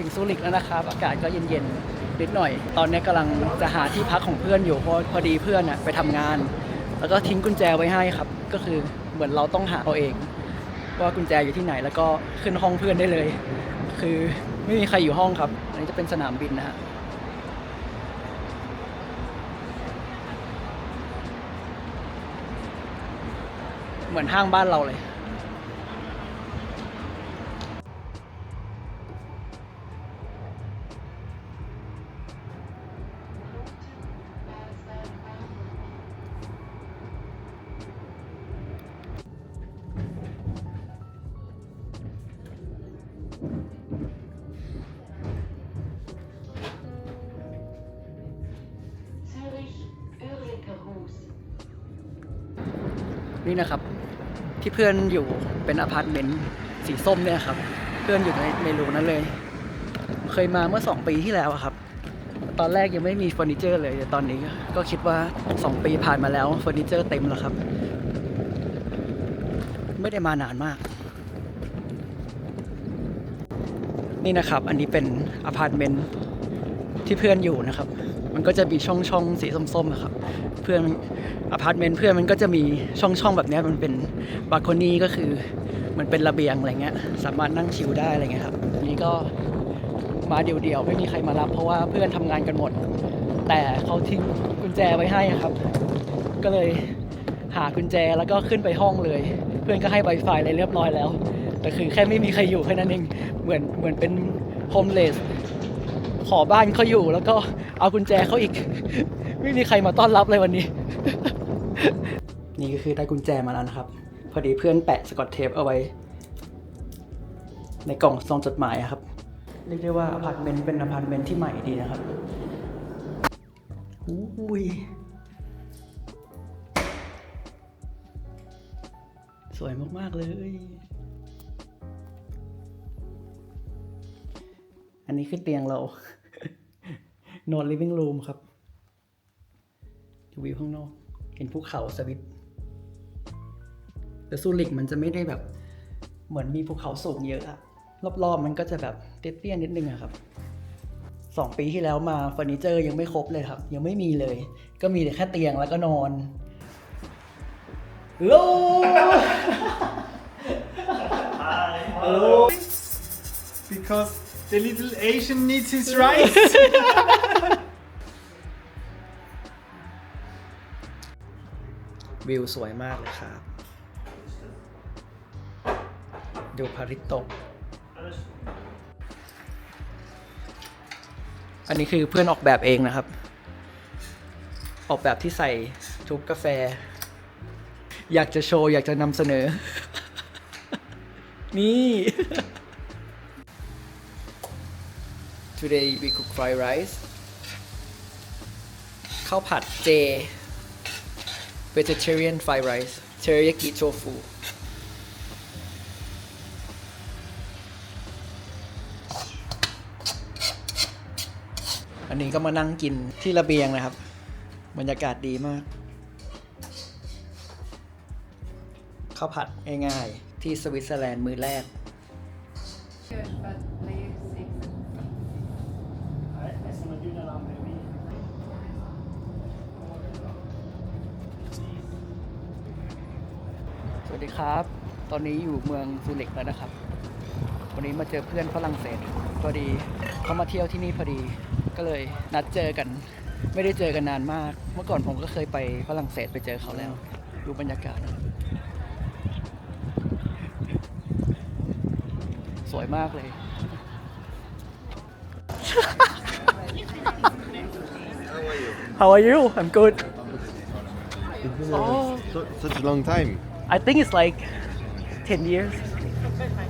ถึงซูริกแล้วนะครับ อากาศก็เย็นๆนิดหน่อย ตอนนี้กำลังจะหาที่พักของเพื่อนอยู่เพราะพอดีเพื่อนน่ะไปทำงาน แล้วก็ทิ้งกุญแจไว้ให้ครับ ก็คือเหมือนเราต้องหาเอาเอง ว่ากุญแจอยู่ที่ไหนแล้วก็ขึ้นห้องเพื่อนได้เลย คือไม่มีใครอยู่ห้องครับ อันนี้จะเป็นสนามบินนะฮะเหมือนห้างบ้านเราเลย นี่นะครับที่เพื่อนอยู่เป็นอพาร์ตเมนต์สีส้มเนี่ยครับ เพื่อนอยู่ในในรูนั้นเลย เคยมาเมื่อ 2 ปีที่แล้วครับ ตอนแรกยังไม่มีเฟอร์นิเจอร์เลยแต่ตอนนี้ก็คิดว่า 2 ปีผ่านมาแล้วเฟอร์นิเจอร์เต็มแล้วครับ ไม่ได้มานานมาก นี่นะครับ อันนี้เป็นอพาร์ตเมนต์ที่เพื่อนอยู่นะครับ มันก็จะมีช่องช่องสีส้มๆอะครับ เพื่อนอพาร์ตเมนต์เพื่อนมันก็จะมีช่องช่องแบบนี้มันเป็นบาร์โคนี่ก็คือมันเป็นระเบียงอะไรเงี้ย สามารถนั่งชิลได้อะไรเงี้ยครับอันนี้ก็มาเดี่ยวๆไม่มีใครมารับ เพราะว่าเพื่อนทำงานกันหมด แต่เขาทิ้งกุญแจไว้ให้อะครับ ก็เลยหากุญแจแล้วก็ขึ้นไปห้องเลย เพื่อนก็ให้ Wi-Fi อะไรเรียบร้อยแล้ว แต่คือแค่ไม่มีใครอยู่แค่นั้นเองเหมือนเหมือนเป็นโฮมเลสขอบ้านเขาอยู่แล้วก็เอากุญแจเขาอีก ไม่มีใครมาต้อนรับเลยวันนี้ นี่ก็คือได้กุญแจมาแล้วนะครับ พอดีเพื่อนแปะสกอตเทปเอาไว้ ในกล่องซองจดหมายครับเรียกได้ว่าอพาร์ตเมนต์เป็นอพาร์ตเมนต์ที่ใหม่ดีนะครับอุ้ยสวยมาก ๆ เลย อันนี้คือเตียงเรา นอน living room ครับดูวิวข้างนอก เห็นภูเขาสวิตแต่ซูริกมันจะไม่ได้แบบ เหมือนมีภูเขาสูงเยอะอะรอบๆมันก็จะแบบเตี้ยๆนิดนึงอะครับสองปีที่แล้วมาเฟอร์นิเจอร์ยังไม่ครบเลยครับ ยังไม่มีเลย ก็มีแต่แค่เตียงแล้วก็นอนโล Hello. Because the little Asian needs his rice. วิวสวยมากเลยครับดูพระอาทิตย์ตก อันนี้คือเพื่อนออกแบบเองนะครับ ออกแบบที่ใส่ทุบกาแฟ อยากจะโชว์ อยากจะนำเสนอ นี่ Today we cook fried rice ข้าวผัดเจ vegetarian fried rice teriyaki tofu อันนี้ก็มานั่งกินที่ระเบียงนะครับ บรรยากาศดีมาก ข้าวผัดง่ายๆ ที่สวิตเซอร์แลนด์มือแรก สวัสดีครับ ตอนนี้อยู่เมืองซูริกแล้วนะครับ วันนี้มาเจอเพื่อนฝรั่งเศสพอดีเขามาเที่ยวที่นี่พอดี ก็เลยนัดเจอกัน ไม่ได้เจอกันนานมาก เมื่อก่อนผมก็เคยไปฝรั่งเศสไปเจอเขาแล้ว ดูบรรยากาศนะครับสวยมากเลย How are you? I'm good. It's been Oh. so, such a long time. I think it's like 10 years.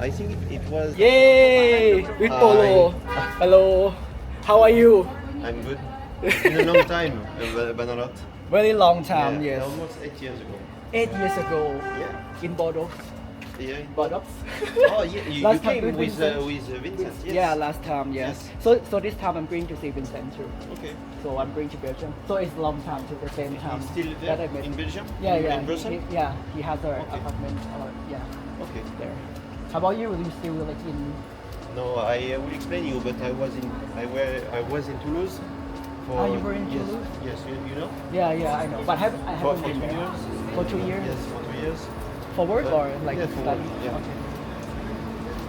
I think it was. Yay! With. Polo. Hello. How are you? I'm good. It's a long time, but, but not a lot. Very long time, Yeah, yes. Almost eight years ago. Eight years ago Yeah. in Bordeaux. Yeah. Bordeaux? Oh, yeah. You, you Last time came with with, uh, with uh, Vincent. Yes. Yeah, last time, yes. Yes. So, so this time I'm going to see Vincent too. Okay. So I'm going to Belgium. So it's a long time to the same time. He's still that I there met. in Belgium. Yeah, in, yeah. In Brussels. He, yeah, he has an Okay. apartment. Uh, yeah, Okay. there. How about you? Are you still like in No, I uh, will explain you, but I was in I were I was in Toulouse. For, Ah, you were in yes, Toulouse? Yes, you, you know. Yeah, yeah, I know. But have, I haven't for been two years. For two years? Yes, for two years. For work but, or like yeah, for study? Yeah. Okay.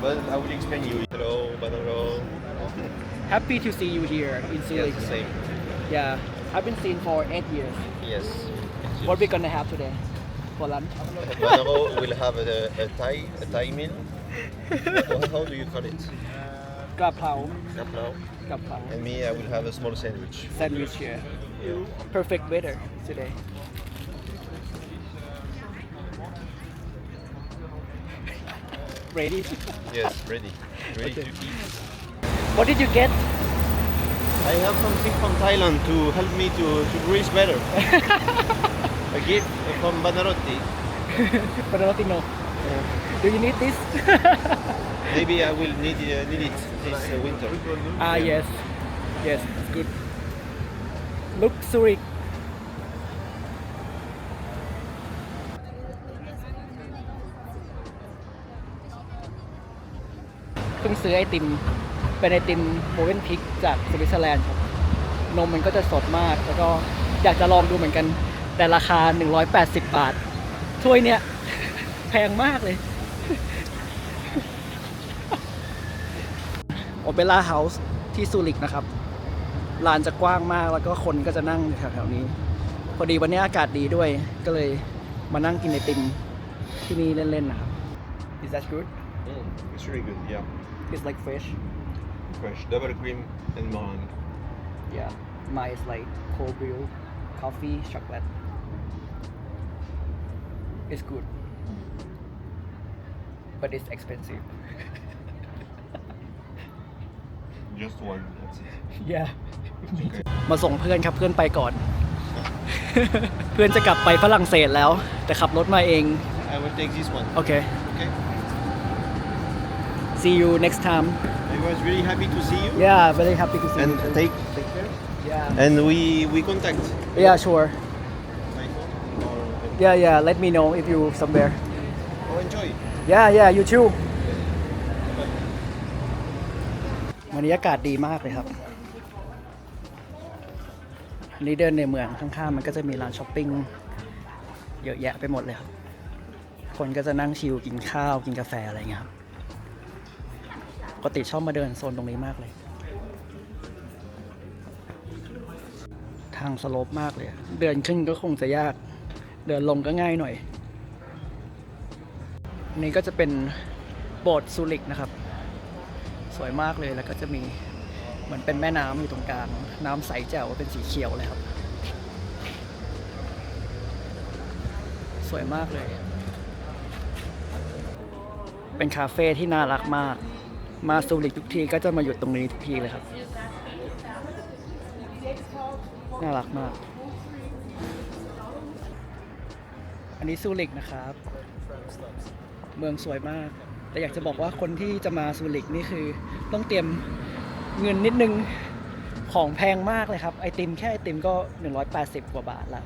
But I will explain you. Hello, Banaro. Happy to see you here in Zurich. Yes, same. Yeah, I've been seen for eight years. Yes. Eight what we gonna have today for lunch? Banaro will have a, a Thai a Thai meal. how, how do you call it? Gaplao. Gaplao. Gaplao. And me, I will have a small sandwich. Sandwich, yeah. yeah. Perfect weather today. Ready? Yes, ready. Ready Okay. to eat. What did you get? I have something from Thailand to help me to, to breathe better. a gift from Banarotti. But I no. Do you need this? Maybe I will need, uh, need it this uh, winter. ah yes, yes, it's good. Look เพิ่งซื้อไอติม เป็นไอติมโมเวนพิกจากสวิตเซอร์แลนด์ครับ นมมันก็จะสดมาก แล้วก็อยากจะลองดูเหมือนกัน แต่ราคา 180 บาท ถ้วยเนี้ยแพงมากเลยโอเปร่าเฮาส์ที่ซูริกนะครับลานจะกว้างมากแล้วก็คนก็จะนั่งแถวๆนี้ พอดีวันนี้อากาศดีด้วย ก็เลยมานั่งกินไอติมที่นี่เล่นๆนะครับ Is that good? Mm, it's really good, yeah. It's like fresh. Fresh, double cream and meringue. Yeah. Mine is like cold brew, coffee, chocolate. It's good. But it's expensive. Just one, that's it. Yeah. มาส่งเพื่อนครับเพื่อนไปก่อน เพื่อนจะกลับไปฝรั่งเศสแล้ว แต่ขับรถมาเอง I will take this one. โอเค Okay. See you next time I was really happy to see you. yeah very happy to see And you too. take take care. yeah And we we contact. yeah sure My phone or yeah yeah let me know if you somewhere oh, enjoy. yeah yeah you too วันนี้อากาศดีมากเลยครับ อันนี้เดินในเมืองข้างๆมันก็จะมีร้านช้อปปิ้งเยอะแยะไปหมดเลยครับ คนก็จะนั่งชิลกินข้าวกินกาแฟอะไรเงี้ยครับ ปกติชอบมาเดินโซนตรงนี้มากเลย ทางสโลปมากเลย เดินขึ้นก็คงจะยาก เดินลงก็ง่ายหน่อยนนี้ก็จะเป็นโบสถ์ซูริกนะครับ สวยมากเลยแล้วก็จะมีเหมือนเป็นแม่น้ำอยู่ตรงกลาง น้ำใสแจ๋วเป็นสีเขียวเลยครับสวยมากเลย เป็นคาเฟ่ที่น่ารักมาก มาซูริกทุกทีก็จะมาหยุดตรงนี้ทุกทีเลยครับ น่ารักมาก อันนี้ซูริกนะครับ เมืองสวยมาก แต่อยากจะบอกว่าคนที่จะมาซูริกนี่คือ ต้องเตรียมเงินนิดนึงของแพงมากเลยครับ ไอติมแค่ไอติมก็ 180 กว่าบาทละ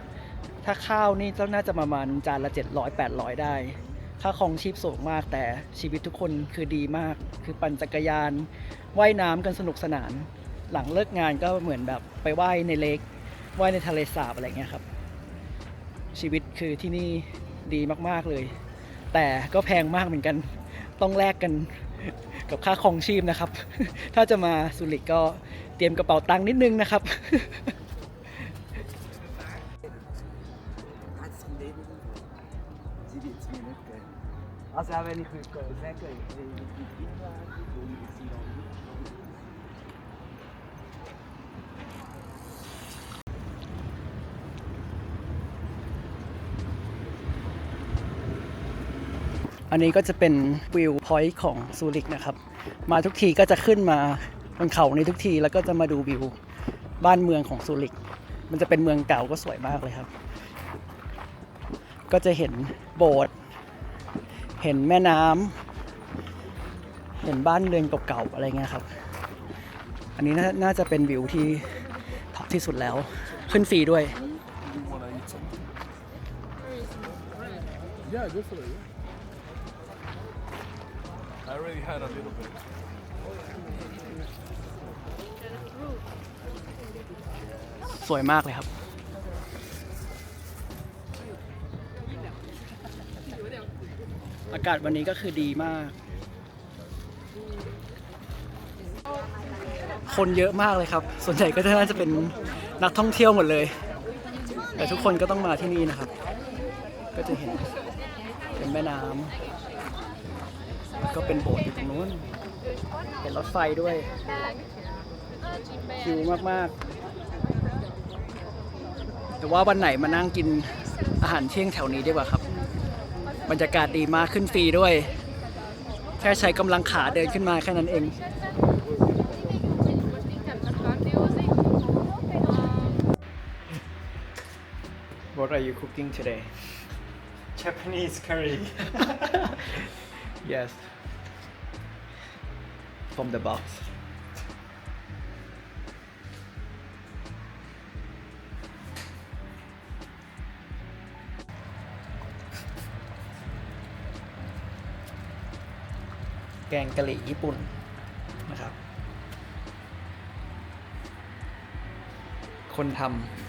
ถ้าข้าวนี่ต้องน่าจะประมาณจานละ 700 800 ได้ ค่าครองชีพสูงมาก แต่ชีวิตทุกคนคือดีมาก คือปั่นจักรยานว่ายน้ำกันสนุกสนาน หลังเลิกงานก็เหมือนแบบไปว่ายในเลกว่ายในทะเลสาบอะไรเงี้ยครับ ชีวิตคือที่นี่ดีมากๆเลย แต่ก็แพงมากเหมือนกันต้องแลกกันกับค่าครองชีพนะครับ ถ้าจะมาสุริกก็เตรียมกระเป๋าตังค์นิดนึงนะครับ อันนี้ก็จะเป็นวิวพอยต์ของซูริกนะครับ มาทุกทีก็จะขึ้นมาบนเขาในทุกทีแล้วก็จะมาดูวิวบ้านเมืองของซูริก มันจะเป็นเมืองเก่าก็สวยมากเลยครับ ก็จะเห็นโบสถ์ เห็นแม่น้ำเห็นบ้านเรือนเก่าๆอะไรเงี้ยครับ อันนี้น่าจะเป็นวิวที่ท็อปที่สุดแล้ว ขึ้นฟรีด้วยสวยมากเลยครับ อากาศวันนี้ก็คือดีมาก คนเยอะมากเลยครับ ส่วนใหญ่ก็น่าจะเป็นนักท่องเที่ยวหมดเลย แต่ทุกคนก็ต้องมาที่นี่นะครับ ก็จะเห็นเป็นแม่น้ำก็เป็นโบสถ์อยู่ตรงนู้นเห็นรถไฟด้วยคิวมากๆ แต่ว่าวันไหนมานั่งกินอาหารเที่ยงแถวนี้ดีกว่าครับ บรรยากาศดีมากขึ้นฟรีด้วย แค่ใช้กำลังขาเดินขึ้นมาแค่นั้นเอง What are you cooking today? Japanese curry. Yes. From the box. แกงกะหรี่ญี่ปุ่นนะครับ คนทำ